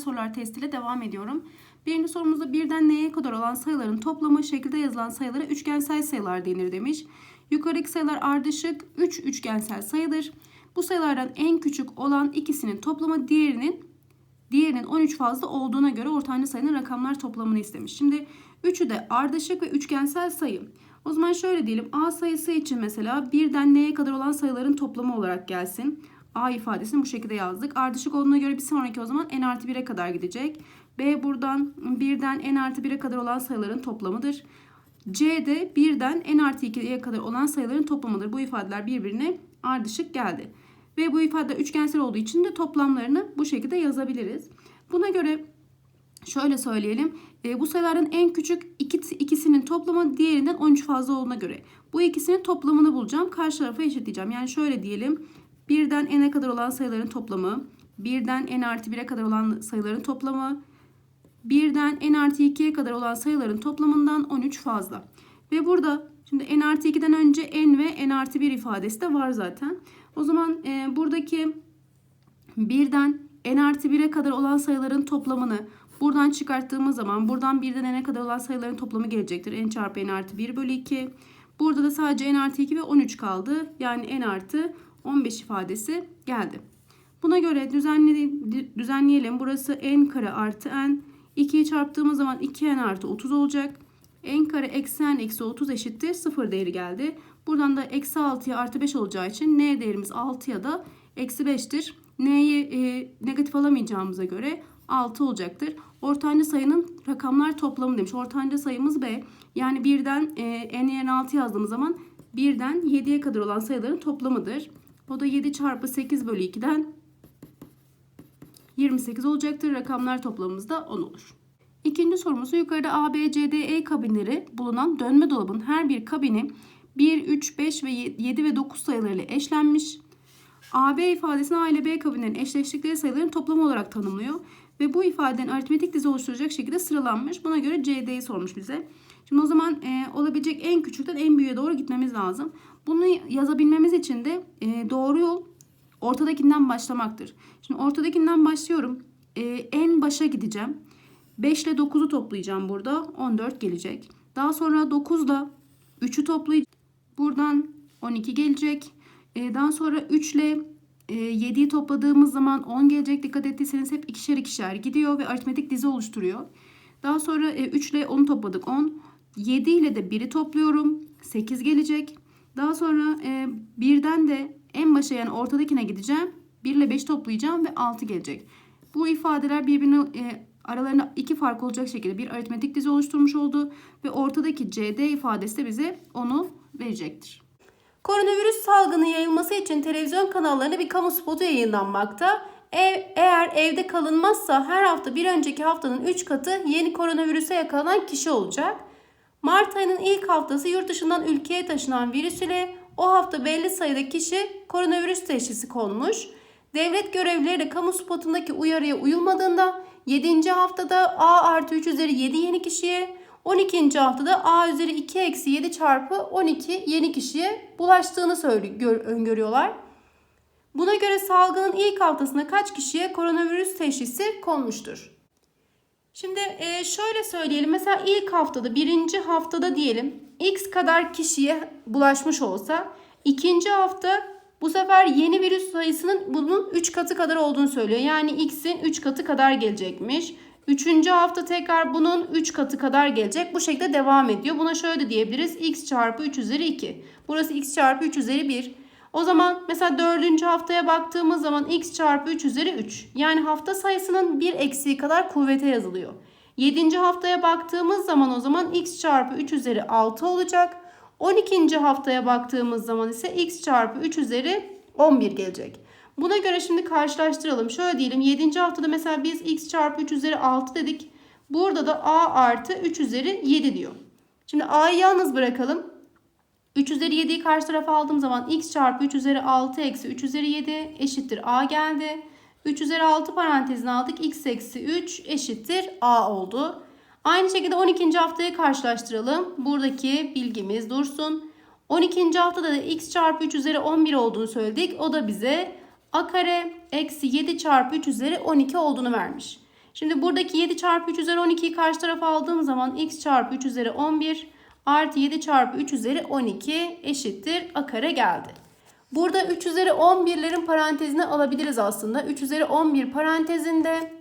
sorular testiyle devam ediyorum. Birinci sorumuzda birden neye kadar olan sayıların toplamı şekilde yazılan sayılara üçgensel sayılar denir demiş. Yukarıdaki sayılar ardışık 3 üç üçgensel sayıdır. Bu sayılardan en küçük olan ikisinin toplamı diğerinin diğerinin 13 fazla olduğuna göre ortanca sayının rakamlar toplamını istemiş. Şimdi üçü de ardışık ve üçgensel sayı. O zaman şöyle diyelim A sayısı için mesela birden neye kadar olan sayıların toplamı olarak gelsin. A ifadesini bu şekilde yazdık. Ardışık olduğuna göre bir sonraki o zaman n artı 1'e kadar gidecek. B buradan birden n artı 1'e kadar olan sayıların toplamıdır. C de birden n artı 2'ye kadar olan sayıların toplamıdır. Bu ifadeler birbirine ardışık geldi. Ve bu ifade üçgensel olduğu için de toplamlarını bu şekilde yazabiliriz. Buna göre şöyle söyleyelim. E, bu sayıların en küçük iki, ikisinin toplamı diğerinden 13 fazla olduğuna göre. Bu ikisinin toplamını bulacağım. Karşı tarafa eşitleyeceğim. Yani şöyle diyelim. Birden n'e kadar olan sayıların toplamı. Birden n artı 1'e kadar olan sayıların toplamı. Birden n artı 2'ye kadar olan sayıların toplamından 13 fazla. Ve burada şimdi n artı 2'den önce n ve n artı 1 ifadesi de var zaten. O zaman e, buradaki birden n artı 1'e kadar olan sayıların toplamını buradan çıkarttığımız zaman buradan birden n'e kadar olan sayıların toplamı gelecektir. n çarpı n artı 1 bölü 2. Burada da sadece n artı 2 ve 13 kaldı. Yani n artı 15 ifadesi geldi. Buna göre düzenleyelim. Burası n kare artı n. 2'yi çarptığımız zaman 2n artı 30 olacak. n kare eksi n eksi 30 eşittir 0 değeri geldi. Buradan da eksi 6'ya artı 5 olacağı için n değerimiz 6 ya da eksi 5'tir. n'yi e, negatif alamayacağımıza göre 6 olacaktır. Ortanca sayının rakamlar toplamı demiş. Ortanca sayımız b. Yani 1'den e, n yerine 6 yazdığımız zaman 1'den 7'ye kadar olan sayıların toplamıdır. O da 7 çarpı 8 bölü 2'den 28 olacaktır. Rakamlar toplamımız da 10 olur. İkinci sorumuzu yukarıda A, B, C, D, E kabinleri bulunan dönme dolabın her bir kabini 1, 3, 5 ve 7 ve 9 sayılarıyla eşlenmiş. A, B ifadesini A ile B kabinlerinin eşleştikleri sayıların toplamı olarak tanımlıyor. Ve bu ifadenin aritmetik dizi oluşturacak şekilde sıralanmış. Buna göre CD'yi sormuş bize. Şimdi o zaman e, olabilecek en küçükten en büyüğe doğru gitmemiz lazım. Bunu yazabilmemiz için de e, doğru yol ortadakinden başlamaktır. Şimdi ortadakinden başlıyorum. E, en başa gideceğim. 5 ile 9'u toplayacağım burada. 14 gelecek. Daha sonra 9 ile 3'ü toplayacağım. Buradan 12 gelecek. E, daha sonra 3 ile 7'yi topladığımız zaman 10 gelecek. Dikkat ettiyseniz hep ikişer ikişer gidiyor ve aritmetik dizi oluşturuyor. Daha sonra 3 ile 10'u topladık 10. 7 ile de 1'i topluyorum. 8 gelecek. Daha sonra birden de en başa yani ortadakine gideceğim. 1 ile 5 toplayacağım ve 6 gelecek. Bu ifadeler birbirine e, aralarında iki fark olacak şekilde bir aritmetik dizi oluşturmuş oldu. Ve ortadaki CD ifadesi de bize onu verecektir. Koronavirüs salgını yayılması için televizyon kanallarında bir kamu spotu yayınlanmakta. Ev, eğer evde kalınmazsa her hafta bir önceki haftanın 3 katı yeni koronavirüse yakalanan kişi olacak. Mart ayının ilk haftası yurt dışından ülkeye taşınan virüs ile o hafta belli sayıda kişi koronavirüs teşhisi konmuş. Devlet görevlileri kamu spotundaki uyarıya uyulmadığında 7. haftada A artı 3 üzeri 7 yeni kişiye, 12. haftada A üzeri 2 eksi 7 çarpı 12 yeni kişiye bulaştığını öngörüyorlar. Buna göre salgının ilk haftasında kaç kişiye koronavirüs teşhisi konmuştur? Şimdi e, şöyle söyleyelim. Mesela ilk haftada, birinci haftada diyelim x kadar kişiye bulaşmış olsa ikinci hafta bu sefer yeni virüs sayısının bunun 3 katı kadar olduğunu söylüyor. Yani x'in 3 katı kadar gelecekmiş. Üçüncü hafta tekrar bunun 3 katı kadar gelecek. Bu şekilde devam ediyor. Buna şöyle diyebiliriz. x çarpı 3 üzeri 2. Burası x çarpı 3 üzeri 1. O zaman mesela dördüncü haftaya baktığımız zaman x çarpı 3 üzeri 3. Yani hafta sayısının bir eksiği kadar kuvvete yazılıyor. Yedinci haftaya baktığımız zaman o zaman x çarpı 3 üzeri 6 olacak. 12. haftaya baktığımız zaman ise x çarpı 3 üzeri 11 gelecek. Buna göre şimdi karşılaştıralım. Şöyle diyelim 7. haftada mesela biz x çarpı 3 üzeri 6 dedik. Burada da a artı 3 üzeri 7 diyor. Şimdi a'yı yalnız bırakalım. 3 üzeri 7'yi karşı tarafa aldığım zaman x çarpı 3 üzeri 6 eksi 3 üzeri 7 eşittir a geldi. 3 üzeri 6 parantezine aldık. x eksi 3 eşittir a oldu. Aynı şekilde 12. haftayı karşılaştıralım. Buradaki bilgimiz dursun. 12. haftada da x çarpı 3 üzeri 11 olduğunu söyledik. O da bize a kare eksi 7 çarpı 3 üzeri 12 olduğunu vermiş. Şimdi buradaki 7 çarpı 3 üzeri 12'yi karşı tarafa aldığım zaman x çarpı 3 üzeri 11 artı 7 çarpı 3 üzeri 12 eşittir a kare geldi. Burada 3 üzeri 11'lerin parantezine alabiliriz aslında. 3 üzeri 11 parantezinde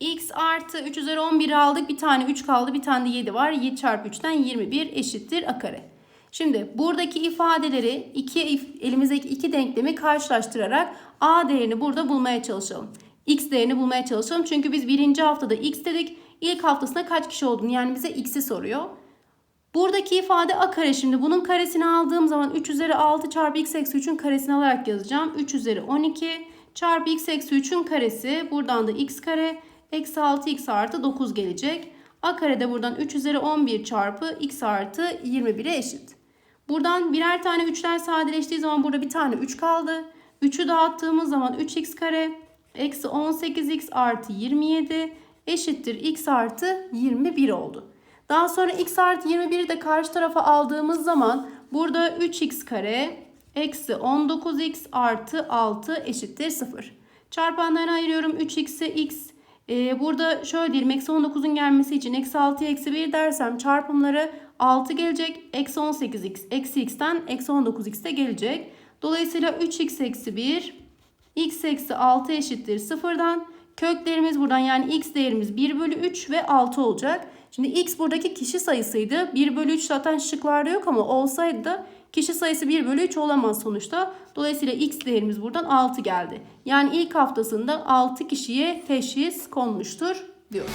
x artı 3 üzeri 11'i aldık. Bir tane 3 kaldı. Bir tane de 7 var. 7 çarpı 3'ten 21 eşittir a kare. Şimdi buradaki ifadeleri iki elimizdeki iki denklemi karşılaştırarak a değerini burada bulmaya çalışalım. x değerini bulmaya çalışalım. Çünkü biz birinci haftada x dedik. İlk haftasında kaç kişi olduğunu yani bize x'i soruyor. Buradaki ifade a kare şimdi bunun karesini aldığım zaman 3 üzeri 6 çarpı x eksi 3'ün karesini alarak yazacağım. 3 üzeri 12 çarpı x eksi 3'ün karesi buradan da x kare eksi 6x artı 9 gelecek. a kare de buradan 3 üzeri 11 çarpı x artı 21'e eşit. Buradan birer tane 3'ler sadeleştiği zaman burada bir tane 3 kaldı. 3'ü dağıttığımız zaman 3x kare eksi 18x artı 27 eşittir x artı 21 oldu. Daha sonra x artı 21'i de karşı tarafa aldığımız zaman burada 3x kare eksi 19x artı 6 eşittir 0. Çarpanlarına ayırıyorum 3x'e x. Ee, burada şöyle diyelim eksi 19'un gelmesi için eksi 6'ya eksi 1 dersem çarpımları 6 gelecek. Eksi 18x eksi x'ten eksi 19x de gelecek. Dolayısıyla 3x eksi 1 x eksi 6 eşittir 0'dan. Köklerimiz buradan yani x değerimiz 1 bölü 3 ve 6 olacak. Şimdi x buradaki kişi sayısıydı. 1 bölü 3 zaten şıklarda yok ama olsaydı da kişi sayısı 1 bölü 3 olamaz sonuçta. Dolayısıyla x değerimiz buradan 6 geldi. Yani ilk haftasında 6 kişiye teşhis konmuştur diyoruz.